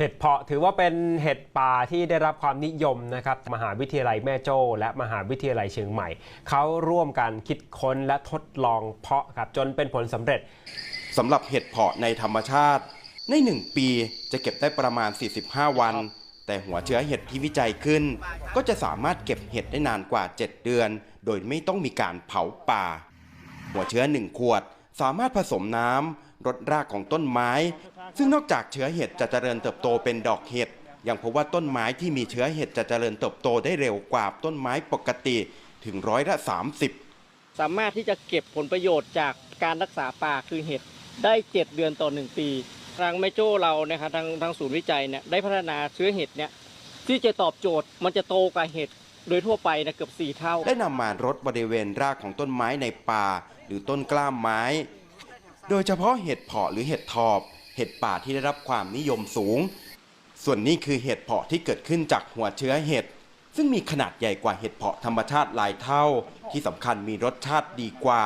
เห็ดเพาะถือว่าเป็นเห็ดป่าที่ได้รับความนิยมนะครับมหาวิทยาลัยแม่โจ้ และมหาวิทยาลัยเชียงใหม่ เขาร่วมกันคิดค้นและทดลองเพาะครับจนเป็นผลสำเร็จสำหรับเห็ดเพาะในธรรมชาติ ใน 1 ปีจะเก็บได้ประมาณ 45 วัน แต่หัวเชื้อเห็ดที่วิจัยขึ้น ก็จะสามารถเก็บเห็ดได้นานกว่า 7 เดือน โดยไม่ต้องมีการเผาป่า หัวเชื้อ 1 ขวด สามารถผสมน้ำรดรากของต้นไม้ ซึ่งนอกจากเชื้อเห็ดจะเจริญเติบโตเป็นดอกเห็ดยังพบว่าต้นไม้ที่มีเชื้อเห็ดจะเจริญเติบโตได้เร็วกว่าต้นไม้ปกติถึงร้อยละ 30 สามารถที่จะเก็บผลประโยชน์จากการรักษาป่าคือเห็ดได้ 7 เดือนต่อ 1 ปี ทางแม่โจ้เรานะครับทางทางศูนย์วิจัยเนี่ยได้พัฒนาเชื้อเห็ดเนี่ยที่จะตอบโจทย์มันจะโตกว่าเห็ด โดยทั่วไปนะเกือบ 4 เท่า ได้นำมารดบริเวณรากของต้นไม้ในป่า หรือต้นกล้ามไม้ โดยเฉพาะเห็ดเพาะหรือเห็ดทอบ เห็ดป่าที่ได้รับความนิยมสูง ส่วนนี้คือเห็ดเพาะที่เกิดขึ้นจากหัวเชื้อเห็ด ซึ่งมีขนาดใหญ่กว่าเห็ดเพาะธรรมชาติหลายเท่า ที่สำคัญมีรสชาติดีกว่า